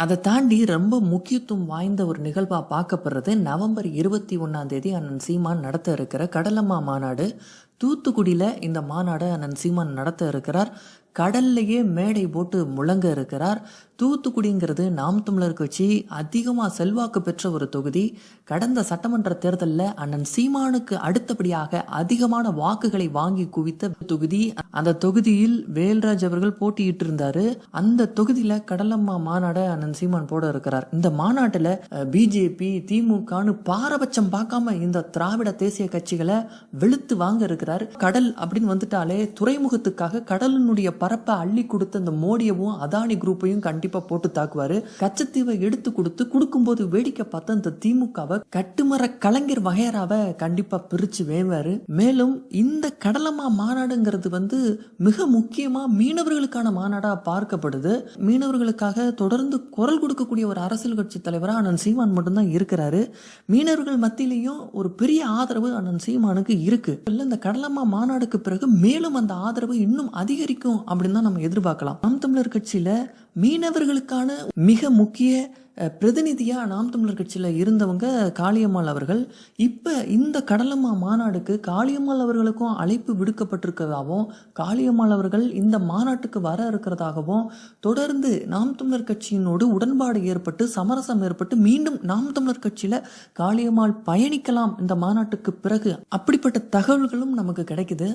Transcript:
அதை தாண்டி ரொம்ப முக்கியத்துவம் வாய்ந்த ஒரு நிகழ்வாக பார்க்கப்படுறது நவம்பர் இருபத்தி ஒன்றாம் தேதி அண்ணன் சீமான் நடத்த இருக்கிற கடலம்மா மாநாடு. தூத்துக்குடியில் இந்த மாநாட அண்ணன் சீமான் நடத்த இருக்கிறார். கடல்லையே மேடை போட்டு முழங்க இருக்கிறார். தூத்துக்குடிங்கிறது நாம் தமிழர் கட்சி அதிகமாக செல்வாக்கு பெற்ற ஒரு தொகுதி. கடந்த சட்டமன்ற தேர்தலில் அண்ணன் சீமானுக்கு அடுத்தபடியாக அதிகமான வாக்குகளை வாங்கி குவித்த தொகுதி. அந்த தொகுதியில் வேல்ராஜ் அவர்கள் போட்டியிட்டு இருந்தாரு அந்த தொகுதியில கடலம்மா மாநாட அண்ணன் சீமான் போட இருக்கிறார். இந்த மாநாட்டில் பிஜேபி திமுகன்னு பாரபட்சம் பார்க்காம இந்த திராவிட தேசிய கட்சிகளை வெளுத்து வாங்க இருக்கிறார். கடல் அப்படின்னு வந்துட்டாலே துறைமுகத்துக்காக கடலினுடைய பரப்பை அள்ளி கொடுத்த அந்த மோடியவும் அதானி குரூப்பையும் கண்டிப்பா போட்டு தாக்குவாரு. கச்சத்தீவை எடுத்து கொடுத்து கொடுக்கும்போது வேடிக்கை பார்த்த இந்த திமுகவை கட்டுமர கலைஞர் வகையராவ கண்டிப்பா பிரிச்சு வேவாரு மேலும் இந்த கடலமா மாநாடுங்கிறது வந்து மிக முக்கியமா மீனவர்களுக்கான மாநாடா பார்க்கப்படுது. மீனவர்களுக்காக தொடர்ந்து குரல் கொடுக்கக்கூடிய ஒரு அரசியல் கட்சி தலைவரா அண்ணன் சீமான் மட்டும்தான் இருக்கிறாரு. மீனவர்கள் மத்தியிலையும் ஒரு பெரிய ஆதரவு அண்ணன் சீமானுக்கு இருக்கு. இந்த இந்த கடலம்மா மாநாடுக்கு பிறகு மேலும் அந்த ஆதரவு இன்னும் அதிகரிக்கும் அப்படின்னு தான் நம்ம எதிர்பார்க்கலாம். நாம் தமிழர் கட்சியில மீனவர்களுக்கான மிக முக்கிய பிரதிநிதியாக நாம் தமிழர் கட்சியில் இருந்தவங்க காளியம்மாள் அவர்கள். இப்போ இந்த கடலம்மா மாநாடுக்கு காளியம்மாள் அவர்களுக்கும் அழைப்பு விடுக்கப்பட்டிருக்கிறதாகவும் காளியம்மாள் அவர்கள் இந்த மாநாட்டுக்கு வர இருக்கிறதாகவும் தொடர்ந்து நாம் தமிழர் கட்சியினோடு உடன்பாடு ஏற்பட்டு சமரசம் ஏற்பட்டு மீண்டும் நாம் தமிழர் கட்சியில் காளியம்மாள் பயணிக்கலாம் இந்த மாநாட்டுக்கு பிறகு. அப்படிப்பட்ட தகவல்களும் நமக்கு கிடைக்குது.